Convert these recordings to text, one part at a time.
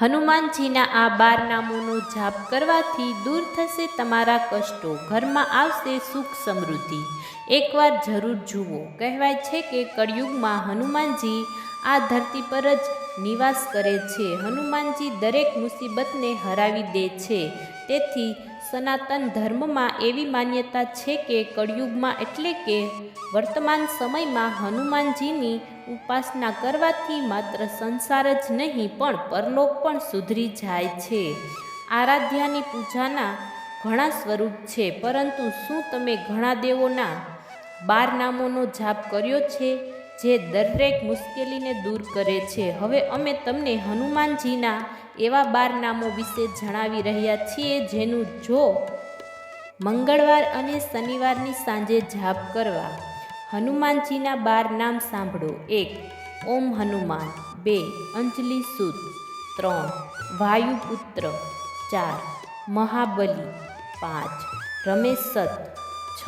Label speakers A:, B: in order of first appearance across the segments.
A: હનુમાનજીના આ બાર નામોનો જાપ કરવાથી દૂર થશે તમારા કષ્ટો. ઘરમાં આવશે સુખ સમૃદ્ધિ. એકવાર જરૂર જુઓ. કહેવાય છે કે કળિયુગમાં હનુમાનજી આ ધરતી પર જ નિવાસ કરે છે. હનુમાનજી દરેક મુસીબતને હરાવી દે છે. તેથી સનાતન ધર્મમાં એવી માન્યતા છે કે કળિયુગમાં એટલે કે વર્તમાન સમયમાં હનુમાનજીની ઉપાસના કરવાથી માત્ર સંસાર જ નહીં, પણ પરલોક પણ સુધરી જાય છે. આરાધ્યાની પૂજાના ઘણા સ્વરૂપ છે, પરંતુ શું તમે ઘણા દેવોના બાર નામોનો જાપ કર્યો છે? જે દરેક મુશ્કેલીને દૂર કરે છે. હવે અમે તમને હનુમાનજીના એવા બાર નામો વિશે જણાવી રહ્યા છીએ, જેનું જો મંગળવાર અને શનિવારની સાંજે જાપ કરવા. હનુમાનજીના બાર નામ સાંભળો. એક, ઓમ હનુમાન. બે, અંજલિ સુદ. ત્રણ, વાયુપુત્ર. ચાર, મહાબલી. પાંચ, રમેશ સત. છ,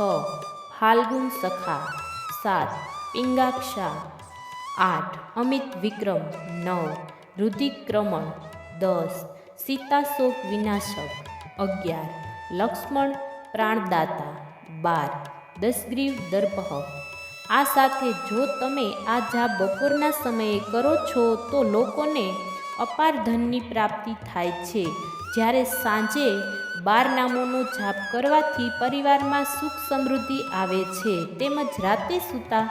A: ફાલ્ગુન સખા. સાત પિંગાક્ષા, આઠ, અમિત વિક્રમ, નવ, રુધિક્રમણ, દસ, સીતાશોક વિનાશક, અગિયાર, લક્ષ્મણ પ્રાણદાતા, બાર, દસગ્રીવ દર્પહ. આ સાથે જો તમે આ જાપ બપોરના સમયે કરો છો તો લોકોને અપાર ધનની પ્રાપ્તિ થાય છે. જ્યારે સાંજે બાર નામોનો જાપ કરવાથી પરિવારમાં સુખ સમૃદ્ધિ આવે છે, તેમજ રાતે સૂતા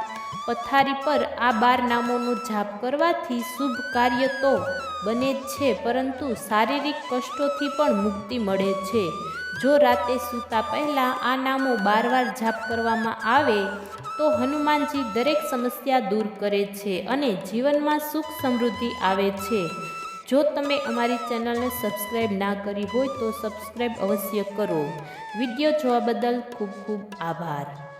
A: પથારી પર આ બાર નામોનો જાપ કરવાથી શુભ કાર્ય તો બને જ છે, પરંતુ શારીરિક કષ્ટોથી પણ મુક્તિ મળે છે. જો રાતે સૂતા પહેલાં આ નામો બાર વાર જાપ કરવામાં આવે, તો હનુમાનજી દરેક સમસ્યા દૂર કરે છે અને જીવનમાં સુખ સમૃદ્ધિ આવે છે. જો તમે અમારી ચેનલને સબસ્ક્રાઈબ ના કરી હોય તો સબસ્ક્રાઈબ અવશ્ય કરો. વીડિયો જોવા બદલ ખૂબ ખૂબ આભાર.